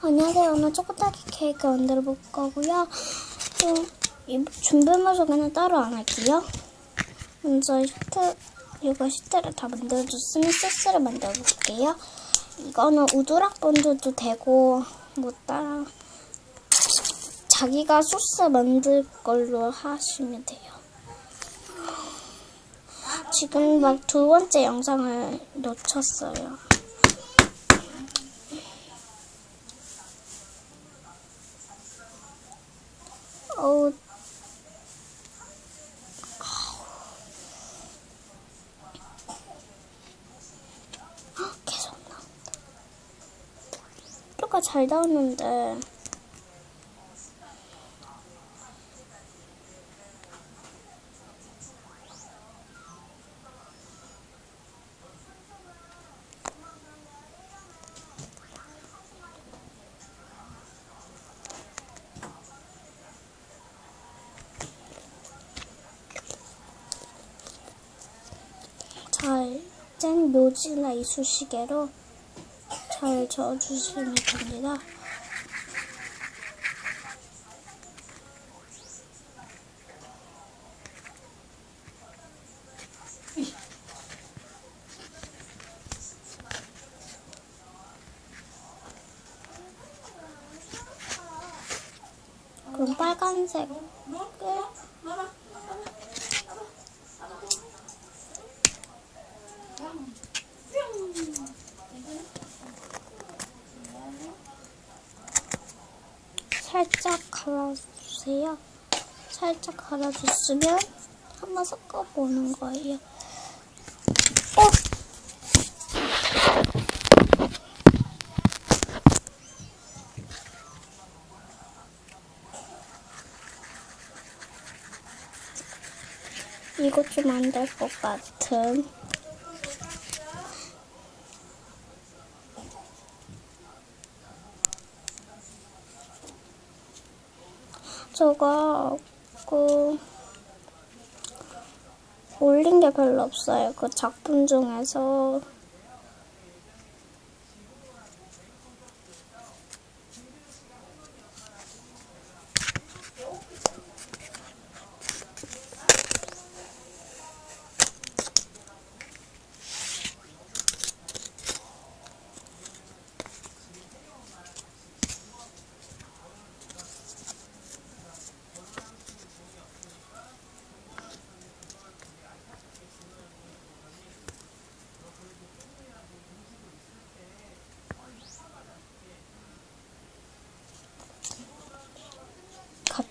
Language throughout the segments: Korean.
안녕하세요. 오늘 초코딸기 케이크 만들어 볼 거고요. 음, 이 준비물 소개는 따로 안 할게요. 먼저 시트, 이거 시트를 다 만들어줬으면 소스를 만들어 볼게요. 이거는 우드락 본드도 되고, 뭐 따라, 자기가 소스 만들 걸로 하시면 돼요. 지금 막 두 번째 영상을 놓쳤어요. 어우, 헉, 계속 나온다. 표가 잘 나오는데. 잘 짠 묘지나 이쑤시개로 잘 저어주시면 됩니다. 그럼 빨간색을 살짝 갈아주세요. 살짝 갈아줬으면 한번 섞어보는 거예요. 어? 이거 좀 안 될 것 같은. 저거 그 올린 게 별로 없어요. 그 작품 중에서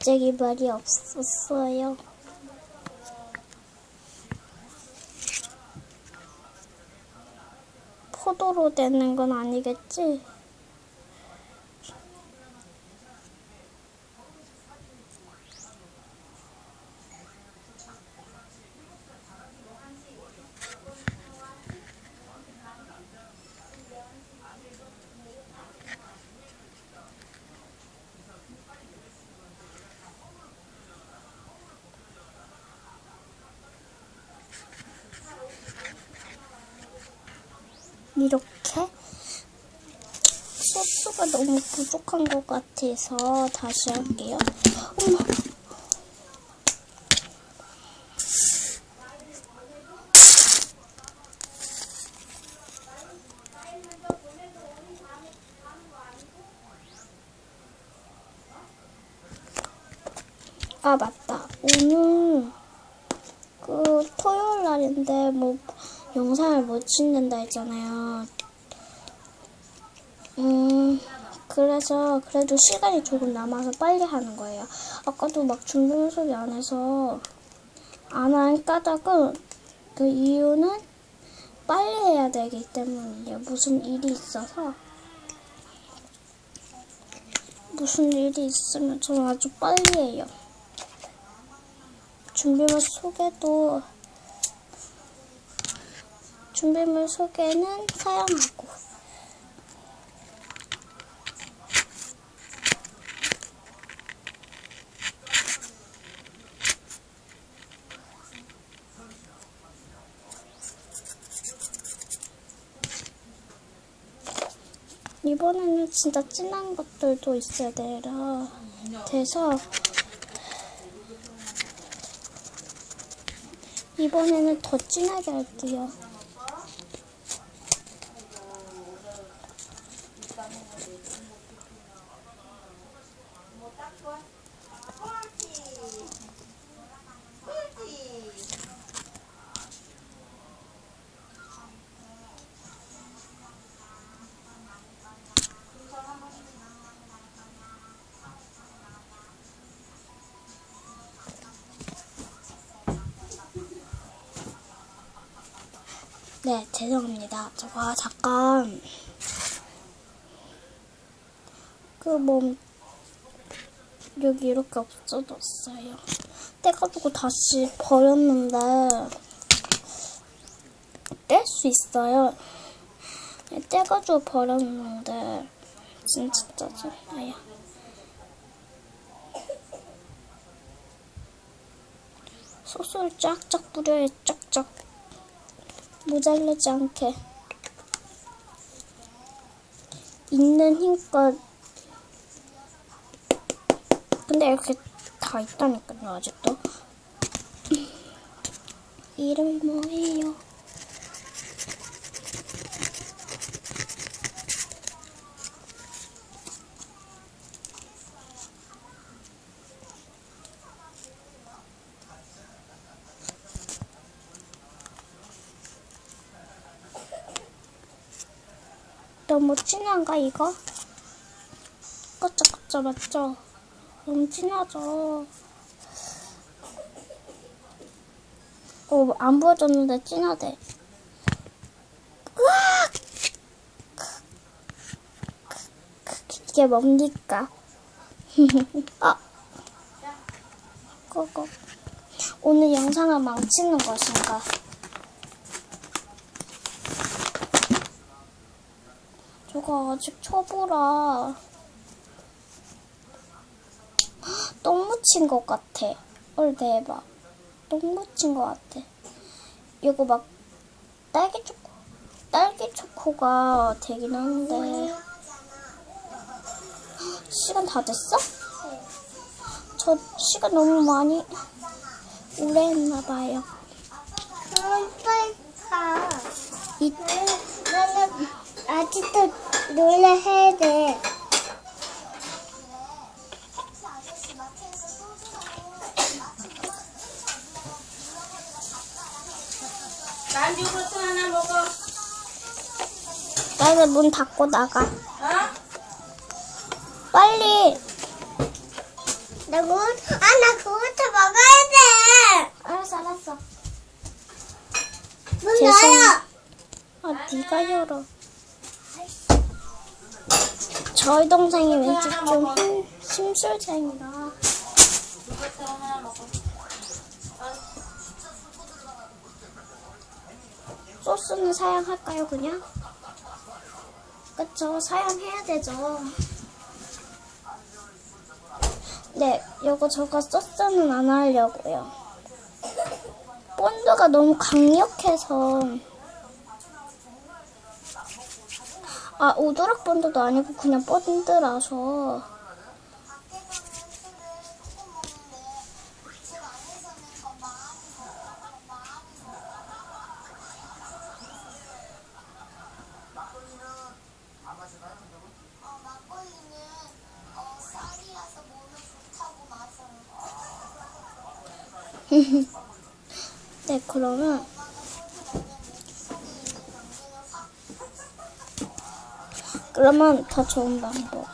갑자기 말이 없었어요. 포도로 되는 건 아니겠지? 이렇게 소스가 너무 부족한 것 같아서 다시 할게요. 어머. 아 맞다. 오늘 그 토요일 날인데 뭐 영상을 못 찍는다 했잖아요. 음, 그래서 그래도 시간이 조금 남아서 빨리 하는 거예요. 아까도 막 준비물 소리 안 해서 안한 까닭은 그 이유는 빨리 해야 되기 때문이에요. 무슨 일이 있어서. 무슨 일이 있으면 저는 아주 빨리 해요. 준비물 소개도 준비물 소개는 사용하고 이 이번에는 진짜 진한 것들도 있어야 되라 돼서 이번에는 더 진하게 할게요. 네, 죄송합니다. 제가 잠깐 그몸 여기 이렇게 없어졌어요. 떼가지고 다시 버렸는데 뗄 수 있어요. 네, 떼가지고 버렸는데 진짜 짜증나요. 소스를 쫙쫙 뿌려요, 쫙쫙. 모자르지 않게 있는 힘껏 근데 이렇게 다 있다니까요 아직도 이름이 뭐예요? 너무 진한가 이거? 꺼쩍꺼쩍 맞죠? 너무 진하죠? 어, 안 보여줬는데 진하대. 으악! 이게 뭡니까? 아, 그거. 오늘 영상을 망치는 것인가? 저거 아직 초보라. 똥 묻힌 것 같아. 헐, 대박. 똥 묻힌 것 같아. 이거 막 딸기 초코, 딸기 초코가 되긴 하는데. 시간 다 됐어? 저 시간 너무 많이 오래 했나 봐요. 그럼 빨리 가. 이, 나는 아직도 노래 해야 돼. 나는 문 닫고 나가. 어? 빨리. 나 그, 아, 나 그것도 먹어야 돼. 알았어, 알았어. 문 죄송- 열어. 아, 네가 열어. 저희 동생이 왠지 좀 힘, 먹어. 소스는 사양할까요, 그냥? 그쵸, 사양해야 되죠. 네, 요거 저거 소스는 안 하려고요. 본드가 너무 강력해서. 아, 오도락 본드도 아니고 그냥 본드라서. 네, 그러면 그러면 더 좋은 방법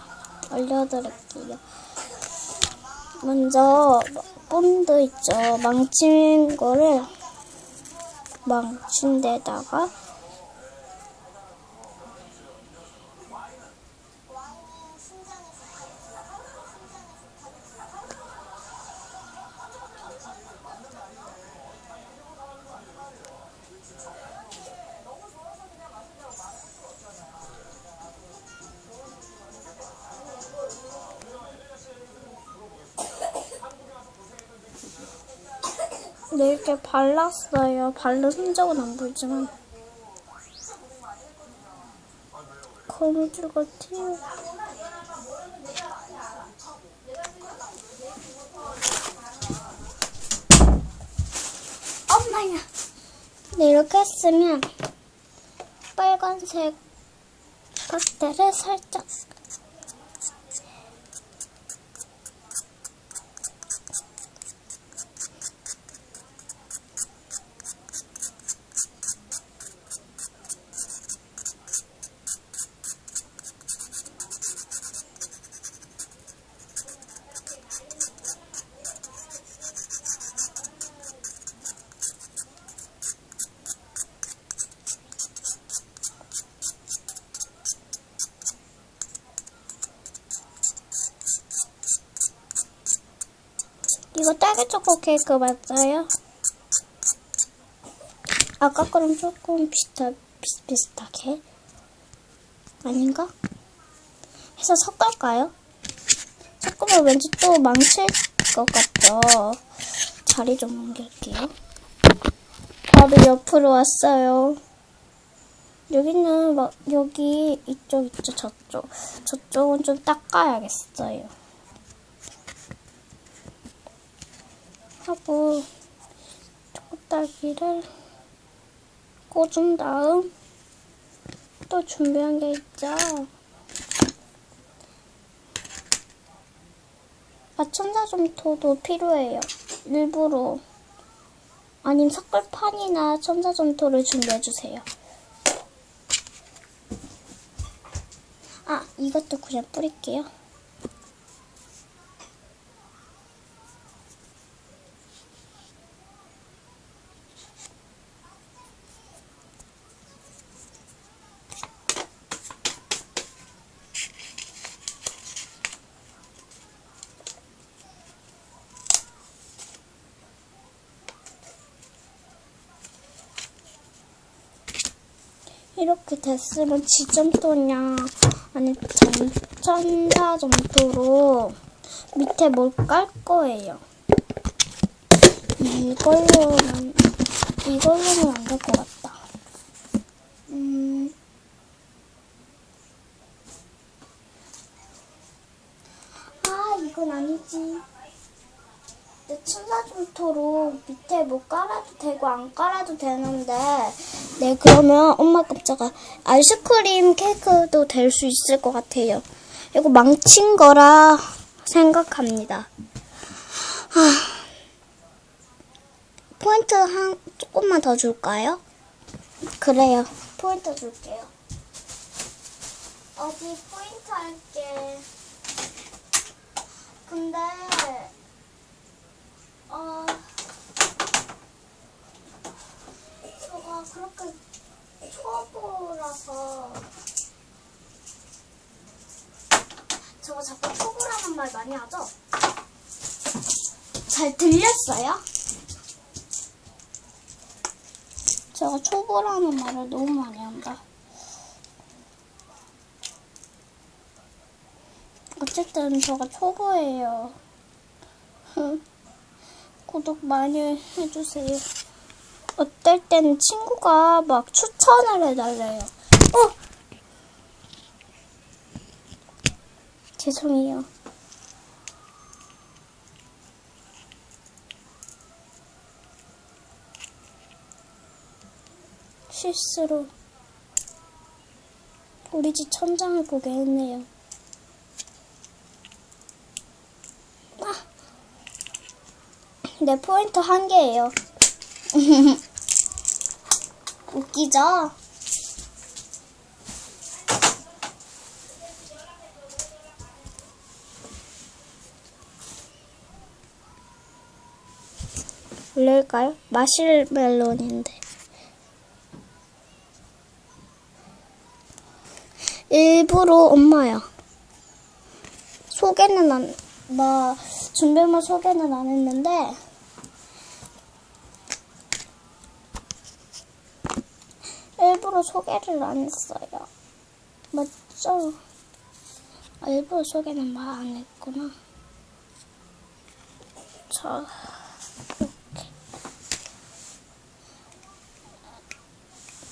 알려드릴게요. 먼저 본드 있죠. 망친 거를 망친 데다가 네, 이렇게 발랐어요. 바른 흔적은 안 보이지만. 거미줄 같아요. 엄마야. 네, 이렇게 했으면 빨간색 파스텔을 살짝 이거 딸기 초코 케이크 맞아요? 아까 거랑 조금 비슷하, 비슷비슷하게 아닌가? 해서 섞을까요? 섞으면 왠지 또 망칠 것 같죠? 자리 좀 옮길게요. 바로 옆으로 왔어요. 여기는 막 여기 이쪽 이쪽 저쪽 저쪽은 좀 닦아야겠어요. 하고 초코딸기를 꽂은 다음 또 준비한 게 있죠. 아, 천사점토도 필요해요. 일부러. 아님 삭발판이나 천사점토를 준비해주세요. 아, 이것도 그냥 뿌릴게요. 이렇게 됐으면 지점토냐 아니 전천사 점토로 밑에 뭘 깔 거예요. 이걸로는 이걸로는 안 될 것 같다. 음. 아 이건 아니지. 내 천사점토로 밑에 뭐 깔아도 되고 안 깔아도 되는데 네 그러면 엄마 깜짝아. 아이스크림 케이크도 될 수 있을 것 같아요. 이거 망친 거라 생각합니다. 아, 포인트 한 조금만 더 줄까요? 그래요. 포인트 줄게요. 어디 포인트 할게. 근데 어 저가 그렇게 초보라서 저거 자꾸 초보라는 말 많이 하죠? 잘 들렸어요? 제가 초보라는 말을 너무 많이 한다. 어쨌든 저가 초보예요. 구독 많이 해주세요. 어떨 때는 친구가 막 추천을 해달래요. 어! 죄송해요. 실수로 우리 집 천장을 보게 했네요. 내 포인트 한 개예요. 웃기죠? 올릴까요? 마실멜론인데. 일부러 엄마야. 소개는 안, 나 준비물 소개는 안 했는데, 일부러 소개를 안 했어요. 맞죠? 아, 일부러 소개는 말 안 했구나. 자, 이렇게.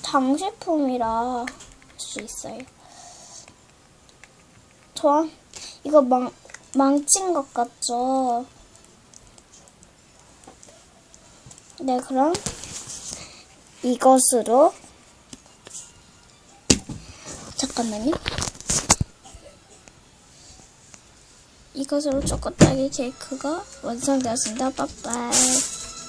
장식품이라 할수 있어요. 저 이거 망 망친 것 같죠? 네, 그럼 이것으로 잠깐만요. 이것으로 초코 딸기 케이크가 완성되었습니다. 빠빠이.